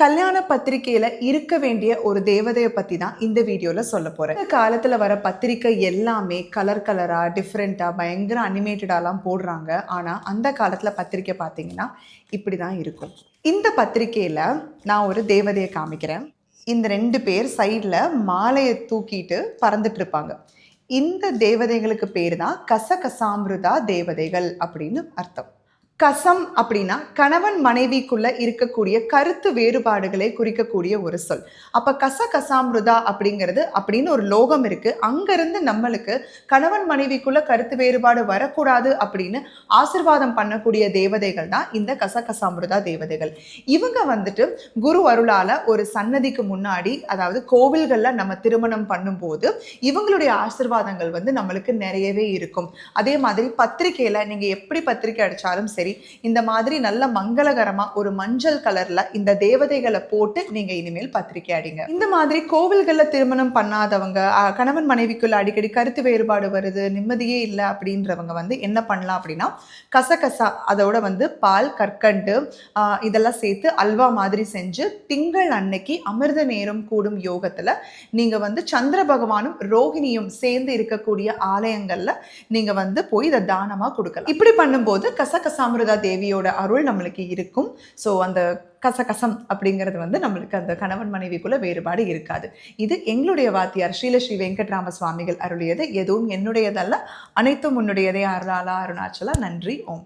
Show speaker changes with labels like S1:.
S1: கல்யாண பத்திரிகையில இருக்க வேண்டிய ஒரு தேவதையை பத்தி தான் இந்த வீடியோல சொல்ல போறேன். இந்த காலத்துல வர பத்திரிக்கை எல்லாமே கலர் கலரா டிஃப்ரெண்டா பயங்கர அனிமேட்டடாலாம் போடுறாங்க. ஆனா அந்த காலத்துல பத்திரிக்கை பார்த்தீங்கன்னா இப்படிதான் இருக்கும். இந்த பத்திரிகையில நான் ஒரு தேவதையை காமிக்கிறேன். இந்த ரெண்டு பேர் சைடில் மாலையை தூக்கிட்டு பறந்துட்டு இருப்பாங்க. இந்த தேவதைகளுக்கு பேர் தான் கசகசாமிருதா தேவதைகள் அப்படின்னு அர்த்தம். கசம் அப்படின்னா கணவன் மனைவிக்குள்ள இருக்கக்கூடிய கருத்து வேறுபாடுகளை குறிக்கக்கூடிய ஒரு சொல். அப்ப கச கசாமிருதா அப்படிங்கிறது அப்படின்னு ஒரு லோகம் இருக்கு. அங்கிருந்து நம்மளுக்கு கணவன் மனைவிக்குள்ள கருத்து வேறுபாடு வரக்கூடாது அப்படின்னு ஆசிர்வாதம் பண்ணக்கூடிய தேவதைகள் தான் இந்த கச கசாமிருதா தேவதைகள். இவங்க வந்துட்டு குரு அருளால ஒரு சன்னதிக்கு முன்னாடி அதாவது கோவில்கள்ல நம்ம திருமணம் பண்ணும்போது இவங்களுடைய ஆசிர்வாதங்கள் வந்து நம்மளுக்கு நிறையவே இருக்கும். அதே மாதிரி பத்திரிக்கையில நீங்க எப்படி பத்திரிக்கை அடிச்சாலும் சரி இந்த மாதிரி நல்ல மங்களகரமா ஒரு மஞ்சள் கலர்ல இந்த தேவதைகளை போட்டு நீங்க இனிமேல் பத்திரிக்கை அடிங்க இந்த மாதிரி கோவில்கள்ல திருமணம் பண்ணாதவங்க கணவன் மனைவிக்குள்ள அடிக்கடி கருத்து வேறுபாடு வருது நிம்மதியே இல்லை அப்படின்றவங்க வந்து என்ன பண்ணலாம் அப்படின்னா கசகசா அதோட வந்து பால் கற்கண்டு இதெல்லாம் சேர்த்து அல்வா மாதிரி செஞ்சு திங்கள் அன்னைக்கு அமிர்த நேரம் கூடும் யோகத்துல நீங்க வந்து சந்திர பகவானும் ரோகிணியும் சேர்ந்து இருக்கக்கூடிய ஆலயங்கள்ல நீங்க வந்து போய் இதை தானமா கொடுக்கலாம். இப்படி பண்ணும்போது கசகசாம அமிர்தா தேவியோட அருள் நம்மளுக்கு இருக்கும். ஸோ அந்த கசகசம் அப்படிங்கிறது வந்து நம்மளுக்கு அந்த கணவன் மனைவிக்குள்ள வேறுபாடு இருக்காது. இது எங்களுடைய வாத்தியார் ஸ்ரீல ஸ்ரீ வெங்கட்ராம சுவாமிகள் அருளியது. எதுவும் என்னுடையதல்ல. அனைத்தும் உன்னுடையதே அருளாலா அருணாச்சலா. நன்றி. ஓம்.